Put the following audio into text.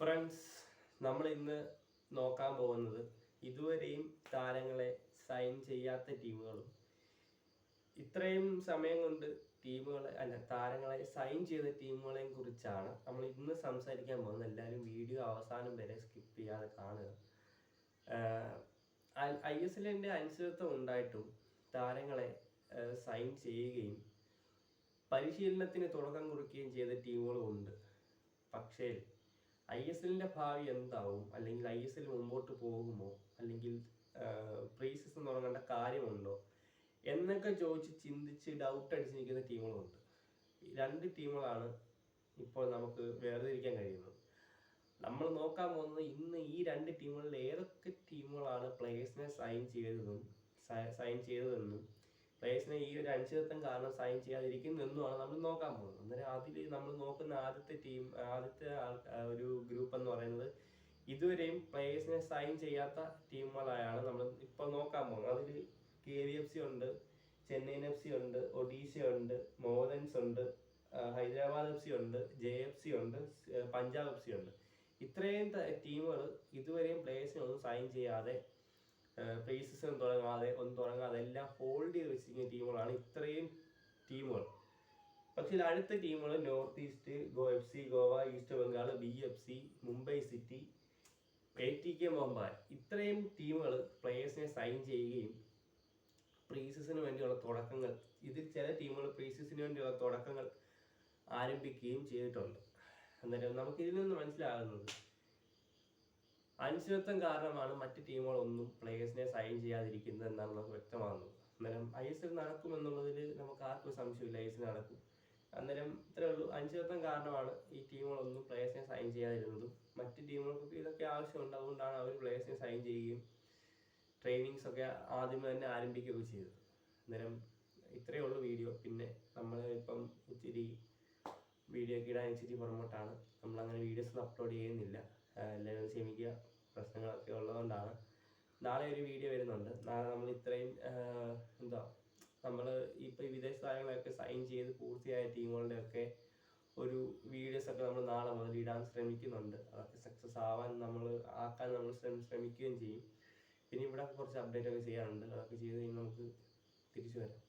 Friends നമ്മൾ ഇന്ന് നോക്കാൻ പോകുന്നത് ഇതുവരെയും താരങ്ങളെ സൈൻ ചെയ്യാത്ത ടീമുകളും ഇത്രയും സമയം കൊണ്ട് ടീമുകളെ അല്ല താരങ്ങളെ സൈൻ ചെയ്ത ടീമുകളെയും കുറിച്ചാണ് നമ്മൾ ഇന്ന് സംസാരിക്കാൻ പോകുന്നത്. എല്ലാവരും വീഡിയോ അവസാനം വരെ സ്കിപ്പ് ചെയ്യാതെ കാണുക. ഐ എസ് എല്ലിന്റെ അനിശ്ചിതത്വം ഉണ്ടായിട്ടും താരങ്ങളെ സൈൻ ചെയ്യുകയും പരിശീലനത്തിന് തുടക്കം കുറിക്കുകയും ചെയ്ത ടീമുകളും ഉണ്ട്. പക്ഷേ ഐ എസ് എല്ലിന്റെ ഭാവി എന്താവും? അല്ലെങ്കിൽ ഐ എസ് എൽ മുമ്പോട്ട് പോകുമോ? അല്ലെങ്കിൽ പ്രീ സീസൺ തുടങ്ങേണ്ട കാര്യമുണ്ടോ? എന്നൊക്കെ ചോദിച്ച് ചിന്തിച്ച് ഡൗട്ട് അടിച്ച് നിൽക്കുന്ന ടീമുകളുണ്ട്. രണ്ട് ടീമുകളാണ് ഇപ്പോൾ നമുക്ക് വേർതിരിക്കാൻ കഴിയുന്നത്. നമ്മൾ നോക്കാൻ പോകുന്നത് ഇന്ന് ഈ രണ്ട് ടീമുകളിൽ ഏതൊക്കെ ടീമുകളാണ് പ്ലേയേഴ്സിനെ സൈൻ ചെയ്തതും സൈൻ ചെയ്തതെന്നും പ്ലേയേഴ്സിനെ ഈ ഒരു അനിശ്ചിതത്വം കാരണം സൈൻ ചെയ്യാതിരിക്കുന്നെന്നുമാണ് നമ്മൾ നോക്കാൻ പോകുന്നത്. അന്നേരം അതിൽ നമ്മൾ നോക്കുന്ന ആദ്യത്തെ ടീം ആദ്യത്തെ ഒരു ഗ്രൂപ്പ് എന്ന് പറയുന്നത് ഇതുവരെയും പ്ലേയേഴ്സിനെ സൈൻ ചെയ്യാത്ത ടീമുകളായാണ് നമ്മൾ ഇപ്പോൾ നോക്കാൻ പോകുന്നത്. അതിൽ കെ വി എഫ് സി ഉണ്ട് ചെന്നൈയിൻ എഫ് സി ഉണ്ട് ഒഡീഷ ഉണ്ട് മോഹൻസ് ഉണ്ട് ഹൈദരാബാദ് എഫ് സി ഉണ്ട് ജെ എഫ് സി ഉണ്ട് പഞ്ചാബ് എഫ് സി ഉണ്ട്. ഇത്രയും ടീമുകൾ ഇതുവരെയും പ്ലേയേഴ്സിനെ ഒന്നും സൈൻ ചെയ്യാതെ സീസൺ തുടങ്ങാതെ ഒന്നും തുടങ്ങാതെ എല്ലാം ഹോൾഡ് ചെയ്ത് വെച്ചിരിക്കുന്ന ടീമുകളാണ് ഇത്രയും ടീമുകൾ. പക്ഷേ ഇതിൽ അടുത്ത ടീമുകൾ north east go F C Goa east Bengal B F C Mumbai city A T K Mumbai ഇത്രയും ടീമുകൾ പ്ലേയേഴ്സിനെ സൈൻ ചെയ്യുകയും പ്രീ സീസണിന് വേണ്ടിയുള്ള തുടക്കങ്ങൾ ഇതിൽ ചില ടീമുകൾ പ്രീ സീസണിന് വേണ്ടിയുള്ള തുടക്കങ്ങൾ ആരംഭിക്കുകയും ചെയ്തിട്ടുണ്ട്. അന്നേരം നമുക്ക് ഇതിൽ നിന്ന് മനസ്സിലാകുന്നത് അനിശ്ചിതത്വം കാരണമാണ് മറ്റ് ടീമുകളൊന്നും പ്ലേയേഴ്സിനെ സൈൻ ചെയ്യാതിരിക്കുന്നത് എന്നാണ് നമുക്ക് വ്യക്തമാകുന്നത്. അന്നേരം ഐ എസ് എൽ നടക്കുമെന്നുള്ളതിൽ നമുക്ക് ആർക്കും സംശയമില്ല ഐ എസ് എൽ നടക്കും. അന്നേരം ഇത്രേ ഉള്ളൂ. അനിശ്ചിതത്വം കാരണമാണ് ഈ ടീമുകളൊന്നും പ്ലേയേഴ്സിനെ സൈൻ ചെയ്യാതിരുന്നതും മറ്റ് ടീമുകൾക്കൊക്കെ ഇതൊക്കെ ആവശ്യമുണ്ട്. അതുകൊണ്ടാണ് അവർ പ്ലേയേഴ്സിനെ സൈൻ ചെയ്യുകയും ട്രെയിനിങ്സ് ഒക്കെ ആദ്യമേ തന്നെ ആരംഭിക്കുകയൊക്കെ ചെയ്തത്. അന്നേരം ഇത്രയേ ഉള്ളൂ വീഡിയോ. പിന്നെ നമ്മൾ ഇപ്പം ഇച്ചിരി വീഡിയോ ഒക്കെ ഇടാൻ ഇച്ചിരി പുറമോട്ടാണ്. നമ്മളങ്ങനെ വീഡിയോസ് ഒന്നും അപ്ലോഡ് ചെയ്യുന്നില്ല. എല്ലാവരും ക്ഷമിക്കുക. പ്രശ്നങ്ങളൊക്കെ ഉള്ളതുകൊണ്ടാണ്. നാളെ ഒരു വീഡിയോ വരുന്നുണ്ട്. നാളെ നമ്മൾ ഇത്രയും എന്താ നമ്മൾ ഈ വിദേശ താരങ്ങളെയൊക്കെ സൈൻ ചെയ്ത് പൂർത്തിയായ ടീമുകളുടെയൊക്കെ ഒരു വീഡിയോസ് ഒക്കെ നമ്മൾ നാളെ മുതൽ ഇടാൻ ശ്രമിക്കുന്നുണ്ട്. അതൊക്കെ സക്സസ് ആവാൻ നമ്മൾ ആക്കാൻ നമ്മൾ ശ്രമി ശ്രമിക്കുകയും ചെയ്യും. പിന്നെ ഇവിടെ കുറച്ച് അപ്ഡേറ്റ് ഒക്കെ ചെയ്യാനുണ്ട്. അതൊക്കെ ചെയ്ത് കഴിഞ്ഞാൽ നമുക്ക് തിരിച്ചു വരാം.